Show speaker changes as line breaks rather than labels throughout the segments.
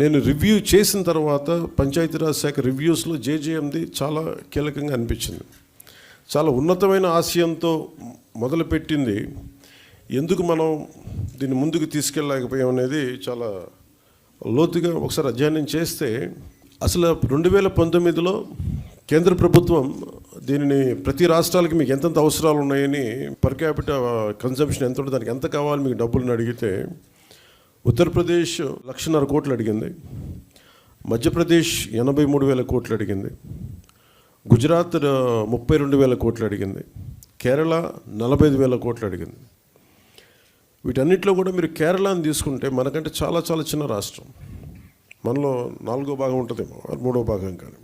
నేను రివ్యూ చేసిన తర్వాత పంచాయతీరాజ్ శాఖ రివ్యూస్లో జేజేఎంది చాలా కీలకంగా అనిపించింది. చాలా ఉన్నతమైన ఆశయంతో మొదలుపెట్టింది. ఎందుకు మనం దీన్ని ముందుకు తీసుకెళ్ళలేకపోయాం అనేది చాలా లోతుగా ఒకసారి అధ్యయనం చేస్తే అసలు రెండు వేల పంతొమ్మిదిలో కేంద్ర ప్రభుత్వం దీనిని ప్రతి రాష్ట్రాలకి మీకు ఎంతెంత అవసరాలు ఉన్నాయని పర్ క్యాపిట కన్జంప్షన్ ఎంత ఉంటుంది దానికి ఎంత కావాలి మీకు డబ్బులను అడిగితే ఉత్తరప్రదేశ్ లక్షన్నర కోట్లు అడిగింది. మధ్యప్రదేశ్ ఎనభై మూడు వేల కోట్లు అడిగింది. గుజరాత్ ముప్పై రెండు వేల కోట్లు అడిగింది. కేరళ నలభై ఐదు వేల కోట్లు అడిగింది. వీటన్నిటిలో కూడా మీరు కేరళని తీసుకుంటే మనకంటే చాలా చాలా చిన్న రాష్ట్రం. మనలో నాలుగో భాగం ఉంటుందేమో మూడో భాగం కానీ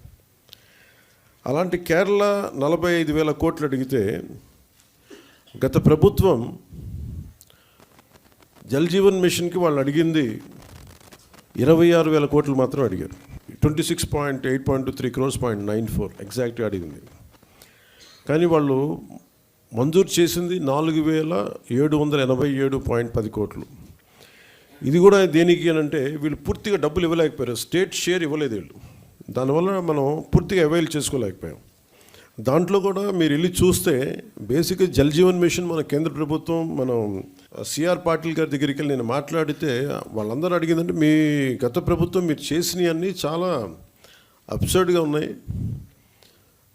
అలాంటి కేరళ నలభై ఐదు వేల కోట్లు అడిగితే గత ప్రభుత్వం జల్ జీవన్ మిషన్కి వాళ్ళు అడిగింది ఇరవై ఆరు వేల కోట్లు మాత్రం అడిగారు. Twenty six point eight point three crores point nine four ఎగ్జాక్ట్గా అడిగింది. కానీ వాళ్ళు మంజూరు చేసింది నాలుగు వేల ఏడు వందల ఎనభై ఏడు పాయింట్ పది కోట్లు. ఇది కూడా దేనికి అని అంటే వీళ్ళు పూర్తిగా డబ్బులు ఇవ్వలేకపోయారు. స్టేట్ షేర్ ఇవ్వలేదు వీళ్ళు. దానివల్ల మనం పూర్తిగా అవైల్ చేసుకోలేకపోయాం. దాంట్లో కూడా మీరు వెళ్ళి చూస్తే బేసిక్గా జలజీవన్ మిషన్ మన కేంద్ర ప్రభుత్వం మనం సిఆర్ పాటిల్ గారి దగ్గరికి వెళ్ళి నేను మాట్లాడితే వాళ్ళందరూ అడిగిందంటే మీ గత ప్రభుత్వం మీరు చేసినవి అన్నీ చాలా అబ్సర్డ్గా ఉన్నాయి.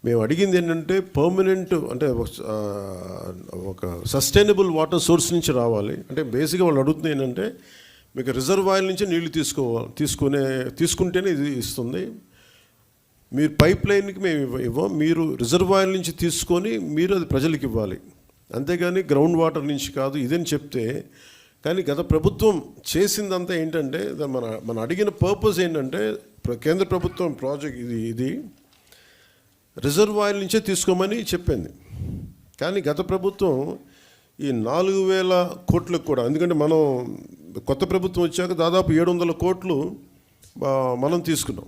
మేము అడిగింది ఏంటంటే పర్మనెంట్ అంటే ఒక- ఒక సస్టైనబుల్ వాటర్ సోర్స్ నుంచి రావాలి. అంటే బేసిక్గా వాళ్ళు అడుగుతుంది ఏంటంటే మీకు రిజర్వాయర్ నుంచి నీళ్ళు తీసుకోవాలి తీసుకునే తీసుకుంటేనే ఇది ఇస్తుంది. మీరు పైప్ లైన్కి మేము ఇవ్వ- ఇవ్వం. మీరు రిజర్వాయర్ నుంచి తీసుకొని మీరు అది ప్రజలకు ఇవ్వాలి. అంతేగాని గ్రౌండ్ వాటర్ నుంచి కాదు ఇదని చెప్తే కానీ గత ప్రభుత్వం చేసిందంతా ఏంటంటే మన మన అడిగిన పర్పస్ ఏంటంటే కేంద్ర ప్రభుత్వం ప్రాజెక్ట్ ఇది ఇది రిజర్వాయర్ నుంచే తీసుకోమని చెప్పింది. కానీ గత ప్రభుత్వం ఈ నాలుగు వేల కోట్లకు కూడా ఎందుకంటే మనం కొత్త ప్రభుత్వం వచ్చాక దాదాపు ఏడు వందల కోట్లు మనం తీసుకున్నాం.